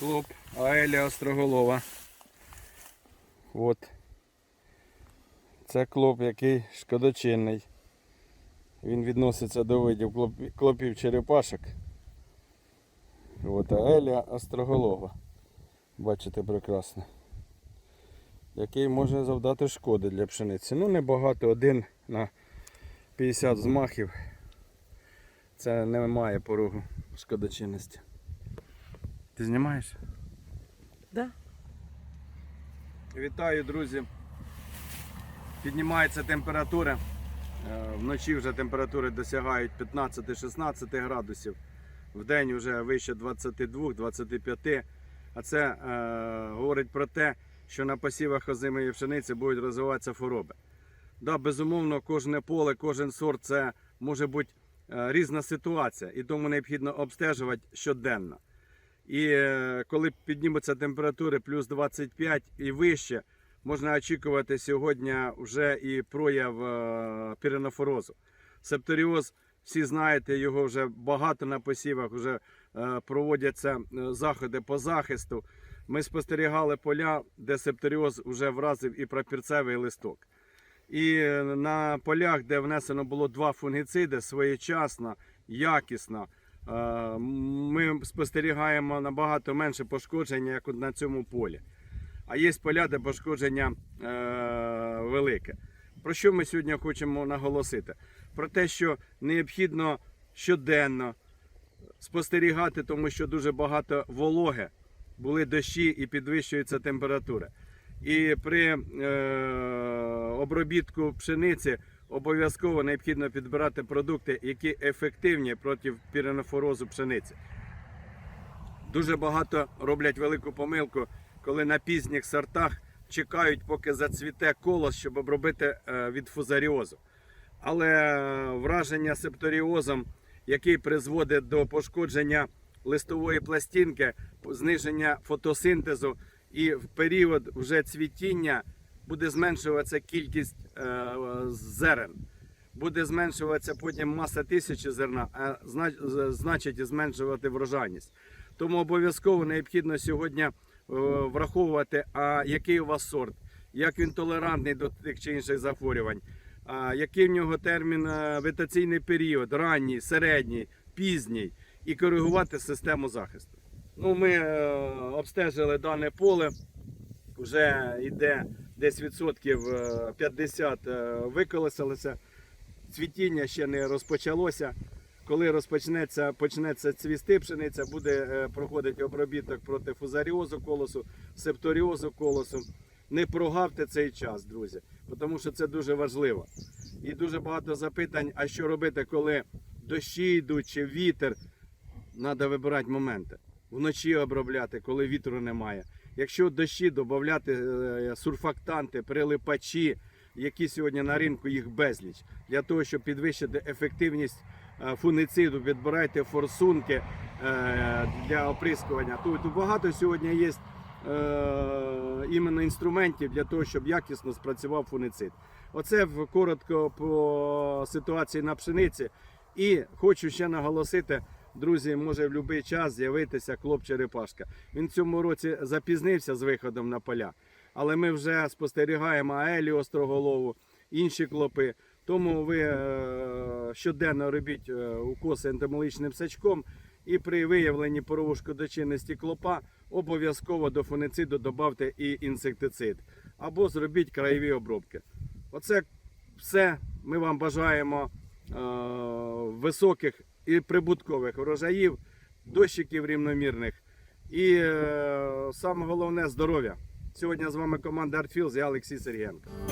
Клуб Аеля Остроголова. От. Це клоп, який шкодочинний. Він відноситься до видів клопів черепашок. От Аеля Остроголова. Бачите прекрасно. Який може завдати шкоди для пшениці. Ну небагато, один на 50 змахів. Це не має порогу шкодочинності. Ти знімаєш? Да. Вітаю, друзі. Піднімається температура. Е, Вночі вже температури досягають 15-16 градусів. Вдень вже вище 22-25. А це е, говорить про те, що на посівах озимої пшениці будуть розвиватися хвороби. Да, безумовно, кожне поле, кожен сорт це може бути е, різна ситуація, і тому необхідно обстежувати щоденно. І е, коли піднімуться температури плюс 25 і вище, можна очікувати сьогодні вже і прояв е, піренофорозу. Септоріоз, всі знаєте, його вже багато на посівах, вже е, проводяться заходи по захисту. Ми спостерігали поля, де септоріоз вже вразив і пропірцевий листок. І на полях, де внесено було два фунгіциди, своєчасно, якісно, ми спостерігаємо набагато менше пошкодження, як на цьому полі. А є поля, де пошкодження е, велике. Про що ми сьогодні хочемо наголосити? Про те, що необхідно щоденно спостерігати, тому що дуже багато вологи, були дощі і підвищується температура. І при е, обробітку пшениці обов'язково необхідно підбирати продукти, які ефективні проти піренофорозу пшениці. Дуже багато роблять велику помилку, коли на пізніх сортах чекають, поки зацвіте колос, щоб обробити е, від фузаріозу. Але е, враження септоріозом, який призводить до пошкодження листової пластинки, зниження фотосинтезу, і в період вже цвітіння буде зменшуватися кількість е, зерен. Буде зменшуватися потім маса тисячі зерна, а значить зменшувати врожайність. Тому обов'язково необхідно сьогодні е, враховувати, а який у вас сорт, як він толерантний до тих чи інших захворювань, а який в нього термін е, вегетаційний період, ранній, середній, пізній, і коригувати систему захисту. Ну, ми обстежили дане поле, вже йде десь відсотків е, 50 е. Цвітіння ще не розпочалося. Коли розпочнеться почнеться цвісти пшениця, буде е, проходити обробіток проти фузаріозу колосу, септоріозу колосу. Не прогавте цей час, друзі, тому що це дуже важливо. І дуже багато запитань, а що робити, коли дощі йдуть чи вітер. Треба вибирати моменти. Вночі обробляти, коли вітру немає. Якщо дощі, додати е, сурфактанти, прилипачі, які сьогодні на ринку їх безліч. Для того, щоб підвищити ефективність е, фунициду, відбирайте форсунки е, для оприскування. Тут багато сьогодні є іменно інструментів для того, щоб якісно спрацював фуницид. Оце коротко по ситуації на пшениці. І хочу ще наголосити, друзі, може в будь-який час з'явитися клоп черепашка. Він в цьому році запізнився з виходом на поля, але ми вже спостерігаємо Аелі Остроголову, інші клопи. Тому ви е, щоденно робіть е, укоси ентомологічним сачком і при виявленні порову шкодочинності клопа обов'язково до фунициду додавте і інсектицид. Або зробіть краєві обробки. Оце все. Ми вам бажаємо е, високих і прибуткових врожаїв, дощиків рівномірних і е, саме головне здоров'я. Сьогодні з вами команда Артфілз і Олексій Сергієнко.